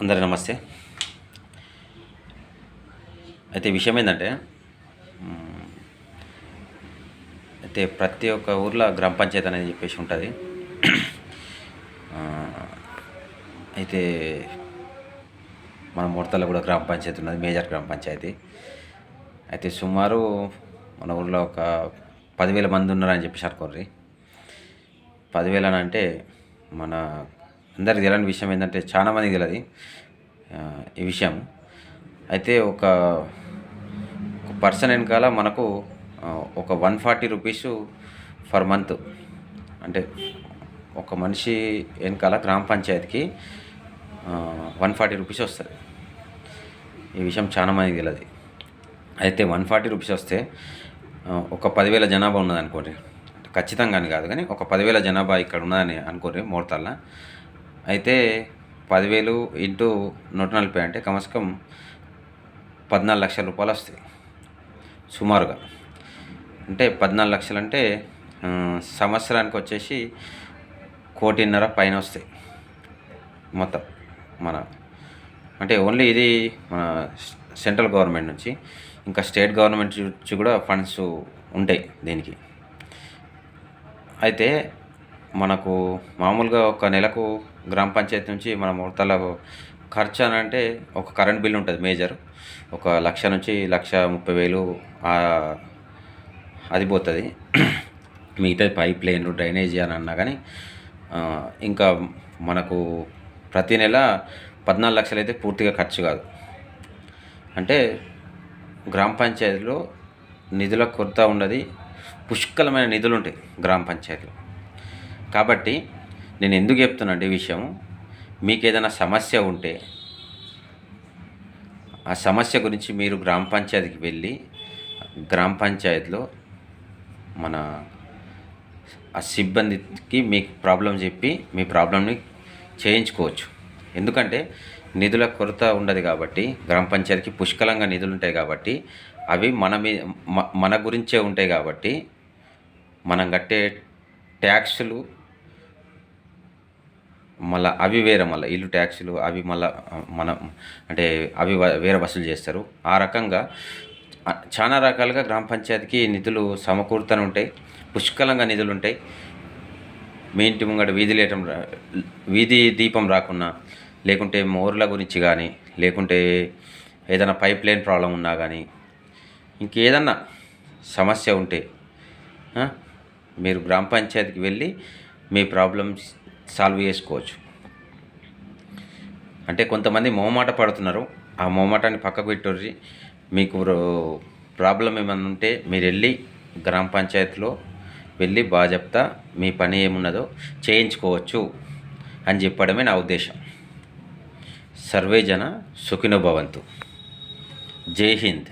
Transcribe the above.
అందరి నమస్తే. అయితే విషయం ఏంటంటే అయితే ప్రతి ఒక్క ఊర్లో గ్రామ పంచాయతీ అనేది చెప్పేసి ఉంటుంది. అయితే మన ముడతలో కూడా గ్రామ పంచాయతీ ఉన్నది మేజర్ గ్రామ పంచాయతీ. అయితే సుమారు మన ఊర్లో ఒక పదివేల మంది ఉన్నారని చెప్పేసి అనుకోర్రి. పదివేలు అని అంటే మన అందరికి తెలియని విషయం ఏంటంటే చాలామందికి తెలియదు. ఈ విషయం. అయితే ఒక పర్సన్ వెనకాల మనకు ఒక one forty rupees for month. అంటే ఒక మనిషి వెనకాల గ్రామ పంచాయతీకి వన్ ఫార్టీ రూపీస్ వస్తుంది. ఈ విషయం చాలా మందికి తెలియదు. అయితే వన్ ఫార్టీ రూపీస్ వస్తే ఒక పదివేల జనాభా ఉన్నది అనుకోండి ఖచ్చితంగా అని కాదు కానీ ఒక పదివేల జనాభా ఇక్కడ ఉన్నదని అనుకోండి మోడతల్లా అయితే పదివేలు ఇంటూ నూట నలభై అంటే కమసకం పద్నాలుగు లక్షల రూపాయలు వస్తాయి. సుమారుగా. అంటే పద్నాలుగు లక్షలు అంటే సంవత్సరానికి వచ్చేసి కోటిన్నర పైన వస్తాయి. మొత్తం మన అంటే ఓన్లీ ఇది మన సెంట్రల్ గవర్నమెంట్ నుంచి ఇంకా స్టేట్ గవర్నమెంట్ నుంచి కూడా ఫండ్స్ ఉంటాయి దీనికి. అయితే మనకు మామూలుగా ఒక నెలకు గ్రామ పంచాయతీ నుంచి మన ముడతల ఖర్చు అని అంటే ఒక కరెంట్ బిల్ ఉంటుంది మేజర్. ఒక లక్ష నుంచి లక్ష ముప్పై వేలు అది పోతుంది. మిగతా పైప్ లైన్ డ్రైనేజీ అని అన్నా కానీ ఇంకా మనకు ప్రతి నెల పద్నాలుగు లక్షలు అయితే పూర్తిగా ఖర్చు కాదు. అంటే గ్రామ పంచాయతీలో నిధుల కొరత ఉన్నది పుష్కలమైన నిధులు ఉంటాయి గ్రామ పంచాయతీలో. కాబట్టి నేను ఎందుకు చెప్తున్నాను ఈ విషయం మీకు ఏదైనా సమస్య ఉంటే ఆ సమస్య గురించి మీరు గ్రామ పంచాయతీకి వెళ్ళి గ్రామ పంచాయతీలో మన ఆ సిబ్బందికి మీకు ప్రాబ్లం చెప్పి మీ ప్రాబ్లమ్ని చేయించుకోవచ్చు. ఎందుకంటే నిధుల కొరత ఉండదు కాబట్టి గ్రామ పంచాయతీకి పుష్కలంగా నిధులు ఉంటాయి కాబట్టి అవి మన మీ మన గురించే ఉంటాయి కాబట్టి మనం కట్టే ట్యాక్సులు మళ్ళీ అవి వేరే మళ్ళీ ఇల్లు ట్యాక్సీలు అవి మళ్ళీ మన అంటే అవి వేరే వసూలు చేస్తారు. ఆ రకంగా చాలా రకాలుగా గ్రామ పంచాయతీకి నిధులు సమకూరుతూనే ఉంటాయి. పుష్కలంగా నిధులు ఉంటాయి. మీ ఇంటి ముంగట వీధి లేటం రా- వీధి దీపం రాకున్నా లేకుంటే మోర్ల గురించి కానీ లేకుంటే ఏదైనా పైప్ లైన్ ప్రాబ్లం ఉన్నా కానీ ఇంకేదన్నా సమస్య ఉంటే మీరు గ్రామ పంచాయతీకి వెళ్ళి మీ ప్రాబ్లమ్స్ సాల్వ్ చేసుకోవచ్చు. అంటే కొంతమంది మొహమాట పడుతున్నారు. ఆ మొహమాటాన్ని పక్కకు పెట్టుర్రి. మీకు ప్రాబ్లం ఏమైనా ఉంటే మీరు వెళ్ళి గ్రామ పంచాయతీలో వెళ్ళి బాగా చెప్తా మీ పని ఏమున్నదో చేయించుకోవచ్చు అని చెప్పడమే నా ఉద్దేశం. సర్వే జన సుఖినో భవంతు. జై హింద్.